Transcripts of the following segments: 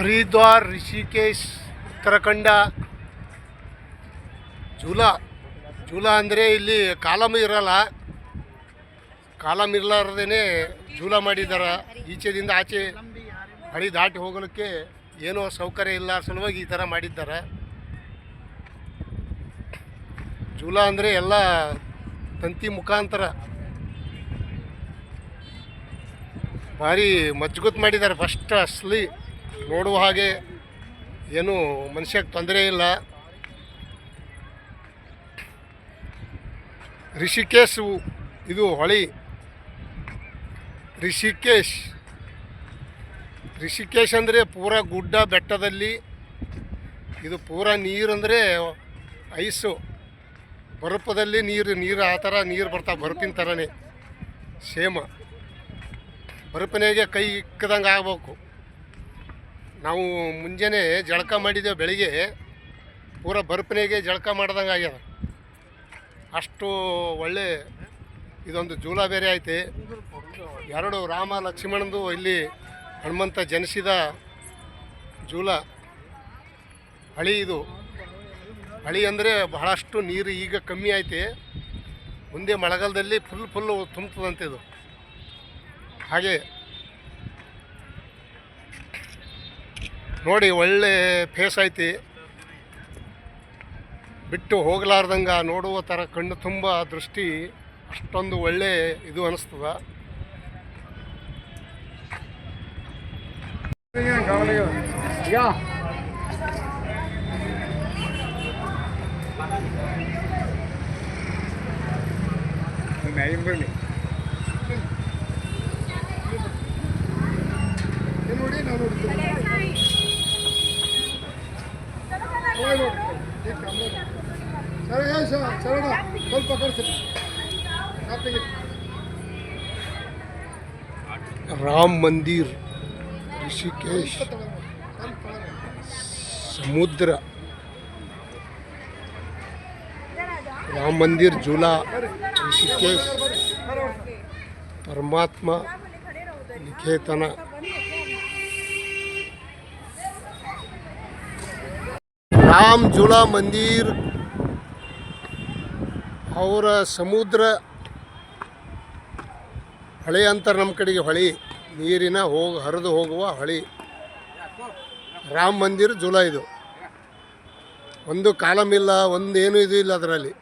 ಹರಿದ್ವಾರ್, ರಿಷಿಕೇಶ್, ಉತ್ತರಾಖಂಡ, ಜೂಲಾ. ಜೂಲಾ ಅಂದರೆ ಇಲ್ಲಿ ಕಾಲಮ್ ಇರಲ್ಲ. ಕಾಲಮ್ ಇರಲಾರ್ದೇ ಜೂಲ ಮಾಡಿದ್ದಾರೆ ಈಚೆದಿಂದ ಆಚೆ ಹಳಿ ದಾಟಿ ಹೋಗಲಿಕ್ಕೆ ಏನೋ ಸೌಕರ್ಯ ಇಲ್ಲ ಸಲುವಾಗಿ ಈ ಥರ ಮಾಡಿದ್ದಾರೆ. ಜೂಲ ಅಂದರೆ ಎಲ್ಲ ತಂತಿ ಮುಖಾಂತರ. ಭಾರಿ ಮಜ್ಗುತ್ ಮಾಡಿದ್ದಾರೆ ಫಸ್ಟ್ ಅಸಲಿ. ನೋಡುವ ಹಾಗೆ ಏನು ಮನುಷ್ಯಕ್ಕೆ ತೊಂದರೆ ಇಲ್ಲ. ರಿಷಿಕೇಶ್ ಇದು ಹೊಳಿ. ರಿಷಿಕೇಶ್. ರಿಷಿಕೇಶ್ ಅಂದರೆ ಪೂರ ಗುಡ್ಡ ಬೆಟ್ಟದಲ್ಲಿ, ಇದು ಪೂರ ನೀರು ಅಂದರೆ ಐಸು. ಬರಪದಲ್ಲಿ ನೀರು ನೀರು ಆ ಥರ ನೀರು ಬರ್ತಾ ಬರಪಿನ ಥರನೇ ಸೇಮ. ಬರಪನೆಗೆ ಕೈ ಇಕ್ಕದಂಗೆ ಆಗ್ಬೇಕು. ನಾವು ಮುಂಜಾನೆ ಜಳಕ ಮಾಡಿದ್ದೇವೆ ಬೆಳಿಗ್ಗೆ. ಪೂರ ಬರ್ಪನೆಗೆ ಜಳಕ ಮಾಡ್ದಂಗೆ ಆಗ್ಯದ. ಅಷ್ಟು ಒಳ್ಳೆ ಇದೊಂದು ಜೂಲ ಬೇರೆ ಐತೆ. ಎರಡು ರಾಮ ಲಕ್ಷ್ಮಣಂದು ಇಲ್ಲಿ ಹನುಮಂತ ಜನಿಸಿದ ಜೂಲ ಹಳಿ ಇದು. ಹಳಿ ಅಂದರೆ ಬಹಳಷ್ಟು ನೀರು ಈಗ ಕಮ್ಮಿ ಐತೆ. ಮುಂದೆ ಮಳೆಗಾಲದಲ್ಲಿ ಫುಲ್ ಫುಲ್ಲು ತುಂಬ್ತದಂತೆ ಇದು. ಹಾಗೆ ನೋಡಿ, ಒಳ್ಳೆ ಫೇಸ್ ಐತಿ. ಬಿಟ್ಟು ಹೋಗಲಾರ್ದಂಗೆ ನೋಡುವ ಥರ ಕಣ್ಣು ತುಂಬ ದೃಷ್ಟಿ, ಅಷ್ಟೊಂದು ಒಳ್ಳೆ ಇದು ಅನಿಸ್ತದ. ನೋಡಿ ಸರಿ ಶರಣ ಸ್ವಲ್ಪ ಕಳಿಸಿ ರಾಮ್ ಮಂದಿರ್ ಋಷಿಕೇಶ್ ಸಮುದ್ರ ರಾಮ ಮಂದಿರ್ ಜೂಲಾ ಋಷಿಕೇಶ್ ಪರಮಾತ್ಮ ನಿಕೇತನ ರಾಮ್ ಜೂಲಾ ಮಂದಿರ್ ಅವರ ಸಮುದ್ರ ಹೊಳೆ ಅಂತಾರೆ ನಮ್ಮ ಕಡೆಗೆ ಹೊಳೆ, ನೀರಿನ ಹೋಗಿ, ಹರಿದು ಹೋಗುವ ಹೊಳೆ. ರಾಮ ಮಂದಿರ ಜೂಲಾ ಇದು. ಒಂದು ಕಾಲಮ್ ಇಲ್ಲ, ಒಂದು ಏನೂ ಇದು ಇಲ್ಲ ಅದರಲ್ಲಿ.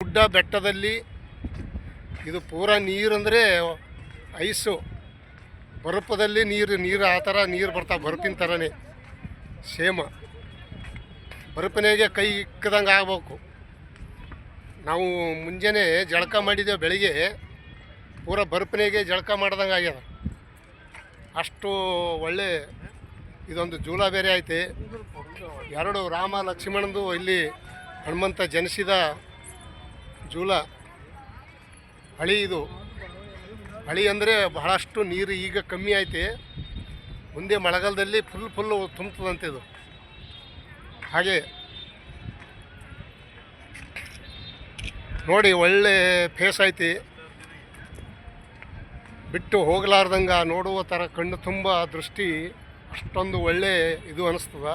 ಗುಡ್ಡ ಬೆಟ್ಟದಲ್ಲಿ ಇದು ಪೂರ ನೀರು ಅಂದರೆ ಐಸು. ಬರಪದಲ್ಲಿ ನೀರು ನೀರು ಆ ಥರ ನೀರು ಬರ್ತಾವೆ ಬರಪಿನ ಥರನೇ ಸೇಮ. ಬರಪನೆಗೆ ಕೈ ಇಕ್ಕದಂಗೆ ಆಗಬೇಕು. ನಾವು ಮುಂಜಾನೆ ಜಳಕ ಮಾಡಿದ್ದೇವೆ ಬೆಳಿಗ್ಗೆ ಪೂರ ಬರಪನೆಗೆ ಜಳಕ ಮಾಡ್ದಂಗೆ ಆಗ್ಯದ. ಅಷ್ಟು ಒಳ್ಳೆ ಇದೊಂದು ಜೂಲ ಬೇರೆ ಐತೆ. ಎರಡು ರಾಮ ಲಕ್ಷ್ಮಣಂದು ಇಲ್ಲಿ ಹನುಮಂತ ಜನಿಸಿದ ಜೂಲ ಹಳಿ ಇದು. ಹಳಿ ಅಂದರೆ ಬಹಳಷ್ಟು ನೀರು ಈಗ ಕಮ್ಮಿ ಐತೆ. ಮುಂದೆ ಮಳೆಗಾಲದಲ್ಲಿ ಫುಲ್ ಫುಲ್ಲು ತುಂಬ್ತದಂತೆ ಇದು. ಹಾಗೆ. ನೋಡಿ, ಒಳ್ಳೆ ಫೇಸ್ ಐತಿ. ಬಿಟ್ಟು ಹೋಗಲಾರ್ದಂಗೆ ನೋಡುವ ಥರ ಕಣ್ಣು ತುಂಬ ದೃಷ್ಟಿ, ಅಷ್ಟೊಂದು ಒಳ್ಳೆ ಇದು ಅನಿಸ್ತದ.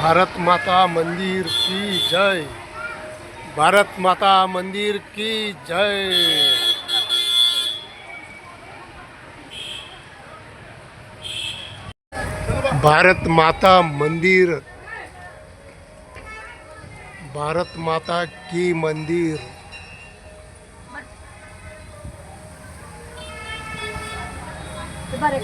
ಭಾರತ್ ಮಾತಾ ಮಂದಿರ್ ಕಿ ಜೈ. ಭಾರತ್ ಮಾತಾ ಮಂದಿರ್ ಕಿ ಜೈ. ಭಾರತ್ ಮಾತಾ ಮಂದಿರ್ ಭಾರತ್ ಮಾತಾ ಕಿ ಮಂದಿರ್ ಬರೇ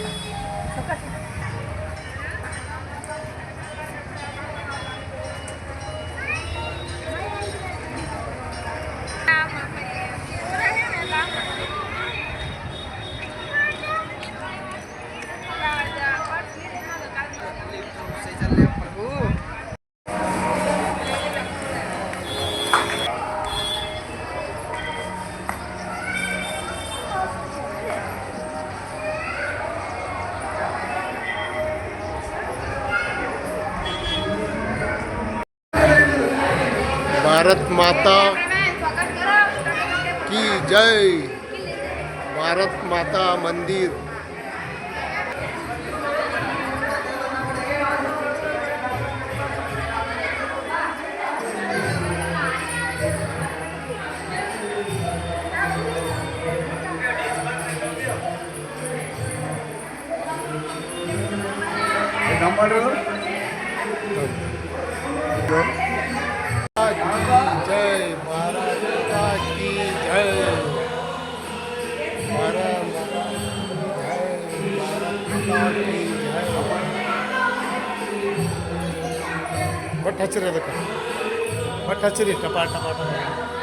भारत माता की जय भारत माता मंदिर ನಮ್ಮ ಹಚ್ಚಿರಿ ಅದಕ್ಕೆ ಬಟ್ ಹಚ್ಚಿರಿ ಟಪಾ ಟಪಾ ಟಪಾ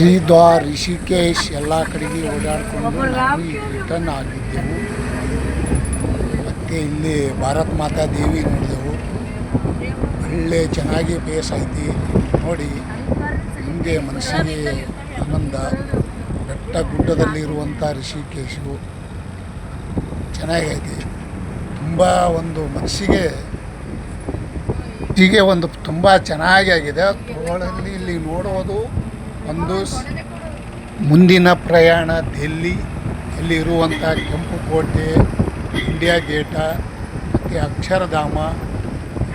ಹರಿದ್ವಾರ್ ರಿಷಿಕೇಶ್ ಎಲ್ಲ ಕಡೆಗೆ ಓಡಾಡಿಕೊಂಡು ನಾವು ರಿಟರ್ನ್ ಆಗಿದ್ದೆವು. ಮತ್ತು ಇಲ್ಲಿ ಭಾರತ್ ಮಾತಾ ದೇವಿ ನೋಡಿದೆವು. ಒಳ್ಳೆ ಚೆನ್ನಾಗಿ ಬೇಸ್ ಐತಿ. ನೋಡಿ, ನಿಮಗೆ ಮನಸ್ಸಿಗೆ ಆನಂದ ಬೆಟ್ಟ ಗುಡ್ಡದಲ್ಲಿರುವಂಥ ಋಷಿಕೇಶು ಚೆನ್ನಾಗೈತಿ. ತುಂಬ ಒಂದು ಮನಸ್ಸಿಗೆ ಹೀಗೆ ಒಂದು ತುಂಬ ಚೆನ್ನಾಗಿ ಆಗಿದೆ. ಇಲ್ಲಿ ನೋಡೋದು ಒಂದು ಮುಂದಿನ ಪ್ರಯಾಣ ದೆಲ್ಲಿ ಅಲ್ಲಿ ಇರುವಂಥ ಕೆಂಪು ಕೋಟೆ ಇಂಡಿಯಾ ಗೇಟ ಮತ್ತು ಅಕ್ಷರಧಾಮ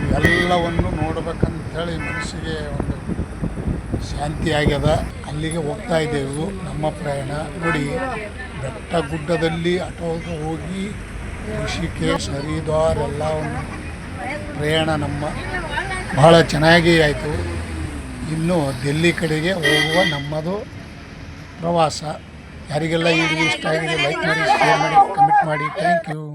ಇವೆಲ್ಲವನ್ನು ನೋಡ್ಬೇಕಂತೇಳಿ ಮನಸ್ಸಿಗೆ ಒಂದು ಶಾಂತಿ ಆಗ್ಯದ. ಅಲ್ಲಿಗೆ ಹೋಗ್ತಾ ಇದ್ದೆವು. ನಮ್ಮ ಪ್ರಯಾಣ ನೋಡಿ ಬೆಟ್ಟ ಗುಡ್ಡದಲ್ಲಿ ಆಟೋಗೆ ಹೋಗಿ ಋಷಿಕೇಶ್, ಹರಿದ್ವಾರ್ ಎಲ್ಲವನ್ನು ಪ್ರಯಾಣ ನಮ್ಮ ಬಹಳ ಚೆನ್ನಾಗಿ ಆಯಿತು. ಇನ್ನು ಡೆಲ್ಲಿ ಕಡೆಗೆ ಹೋಗುವ ನಮ್ಮದು ಪ್ರವಾಸ. ಯಾರಿಗೆಲ್ಲ ಈ ಇಷ್ಟ ಆಗಿದೆ ಲೈಕ್ ಮಾಡಿ ಶೇರ್ ಮಾಡಿ ಕಮೆಂಟ್ ಮಾಡಿ. Thank you